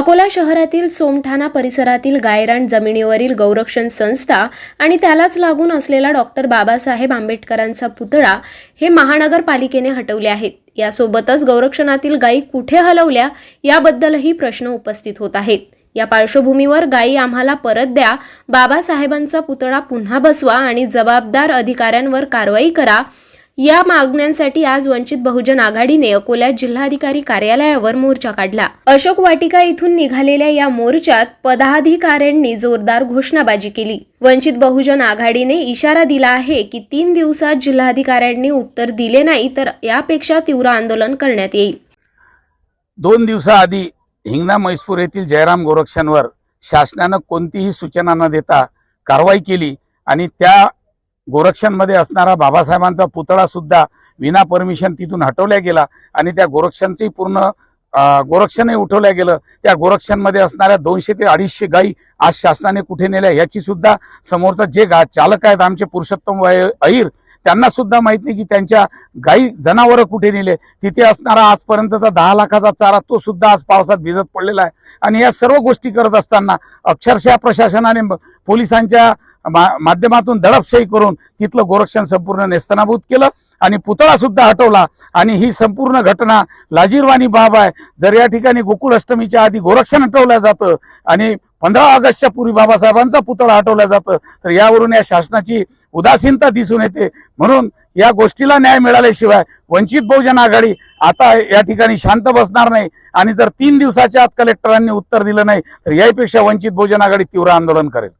अकोला शहरातील सोमठाणा परिसरातील गायरान जमिनीवरील गौरक्षण संस्था आणि त्यालाच लागून असलेला डॉक्टर बाबासाहेब आंबेडकरांचा पुतळा हे महानगरपालिकेने हटवले आहेत. यासोबतच गौरक्षणातील गायी कुठे हलवल्या याबद्दलही प्रश्न उपस्थित होत आहेत. या पार्श्वभूमीवर गायी आम्हाला परत द्या बाबासाहेबांचा पुतळा पुन्हा बसवा आणि जबाबदार अधिकाऱ्यांवर कारवाई करा या मागण्यांसाठी आज वंचित बहुजन आघाडीने अकोल्यात जिल्हाधिकारी कार्यालयावर मोर्चा काढला. अशोक वाटिका इथून निघालेल्या या मोर्चात पदाधिकाऱ्यांनी जोरदार घोषणाबाजी केली. वंचित बहुजन आघाडीने इशारा दिला आहे की तीन दिवसात जिल्हाधिकाऱ्यांनी उत्तर दिले नाही तर यापेक्षा तीव्र आंदोलन करण्यात येईल. दोन दिवसाआधी हिंगणा म्हैसपूर येथील जयराम गोरक्षांवर शासनानं कोणतीही सूचना न देता कारवाई केली आणि त्या गोरक्षांमध्ये असणारा बाबासाहेबांचा पुतळा सुद्धा विना परमिशन तिथून हटवल्या गेला आणि त्या गोरक्षांचंही पूर्ण गोरक्षणही उठवल्या गेलं. त्या गोरक्षांमध्ये असणाऱ्या दोनशे ते अडीचशे गायी आज शासनाने कुठे नेल्या याची सुद्धा समोरचा जे गा चालक आहेत आमचे पुरुषोत्तम अहिर त्यांना सुद्धा माहीत नाही की त्यांच्या गायी जनावरं कुठे नेले. तिथे असणारा आजपर्यंतचा दहा लाखाचा चारा तो सुद्धा आज पावसात भिजत पडलेला आहे. आणि या सर्व गोष्टी करत असताना अक्षरशः प्रशासनाने पोलिसांच्या मा- माध्यमातून दडपशाही करून तिथलं गोरक्षण संपूर्ण नेस्तनाभूत केलं. आणि पुतळा सुद्धा हटवला. आणि ही संपूर्ण घटना लाजीरवाणी बाब आहे. जर या ठिकाणी गोकुळ अष्टमीच्या आधी गोरक्षण हटवलं जातं आणि पंधरा ऑगस्टच्या पूर्वी बाबासाहेबांचा पुतळा हटवला जातं तर यावरून या शासनाची उदासीनता दिसून येते. म्हणून या गोष्टीला न्याय मिळाल्याशिवाय वंचित बहुजन आघाडी आता या ठिकाणी शांत बसणार नाही. आणि जर तीन दिवसाच्या आत कलेक्टरांनी उत्तर दिलं नाही तर यापेक्षा वंचित बहुजन आघाडी तीव्र आंदोलन करेल.